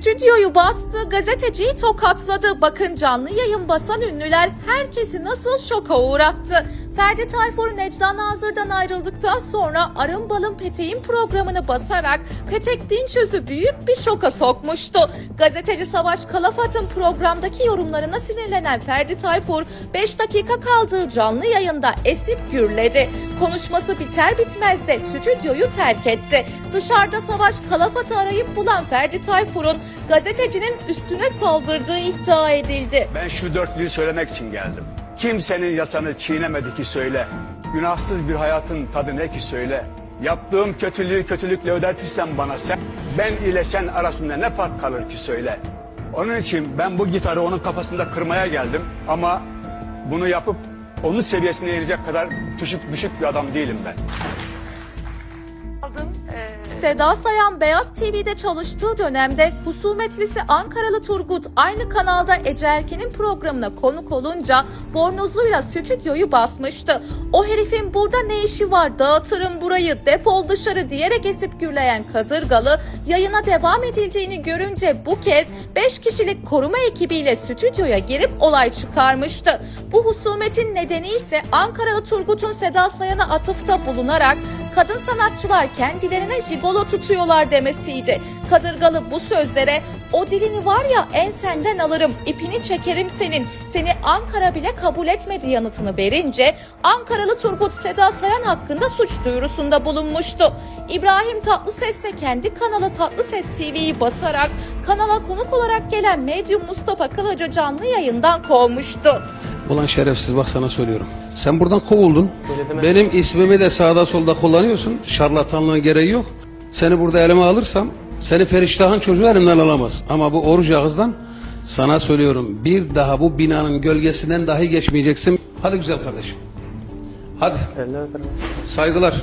Stüdyoyu bastı, gazeteciyi tokatladı. Bakın canlı yayın basan ünlüler herkesi nasıl şoka uğrattı. Ferdi Tayfur Necla Nazır'dan ayrıldıktan sonra Arın Balın Petek'in programını basarak Petek Dinçöz'ü büyük bir şoka sokmuştu. Gazeteci Savaş Kalafat'ın programdaki yorumlarına sinirlenen Ferdi Tayfur 5 dakika kaldığı canlı yayında esip gürledi. Konuşması biter bitmez de stüdyoyu terk etti. Dışarıda Savaş Kalafat'ı arayıp bulan Ferdi Tayfur'un gazetecinin üstüne saldırdığı iddia edildi. Ben şu dörtlüyü söylemek için geldim. Kimsenin yasanı çiğnemedi ki söyle. Günahsız bir hayatın tadı ne ki söyle. Yaptığım kötülüğü kötülükle ödertirsen bana sen, ben ile sen arasında ne fark kalır ki söyle. Onun için ben bu gitarı onun kafasında kırmaya geldim ama bunu yapıp onun seviyesine erecek kadar düşük düşük bir adam değilim ben. Seda Sayan Beyaz TV'de çalıştığı dönemde husumetlisi Ankaralı Turgut aynı kanalda Ece Erken'in programına konuk olunca bornozuyla stüdyoyu basmıştı. O herifin burada ne işi var dağıtırım burayı defol dışarı diyerek esip gürleyen Kadırgalı yayına devam edildiğini görünce bu kez 5 kişilik koruma ekibiyle stüdyoya girip olay çıkarmıştı. Bu husumetin nedeni ise Ankaralı Turgut'un Seda Sayan'a atıfta bulunarak kadın sanatçılar kendilerine jigolo tutuyorlar demesiydi. Kadırgalı bu sözlere o dilini var ya ensenden alırım, ipini çekerim senin, seni Ankara bile kabul etmedi yanıtını verince Ankaralı Turgut Seda Sayan hakkında suç duyurusunda bulunmuştu. İbrahim Tatlıses de kendi kanalı Tatlıses TV'yi basarak kanala konuk olarak gelen medyum Mustafa Kılıcı canlı yayından kovmuştu. Ulan şerefsiz bak sana söylüyorum. Sen buradan kovuldun. Benim ismimi de sağda solda kullanıyorsun. Şarlatanlığın gereği yok. Seni burada elime alırsam seni Feriştah'ın çocuğu elimden alamaz. Ama bu oruç ağızdan sana söylüyorum. Bir daha bu binanın gölgesinden dahi geçmeyeceksin. Hadi güzel kardeşim. Hadi. Saygılar.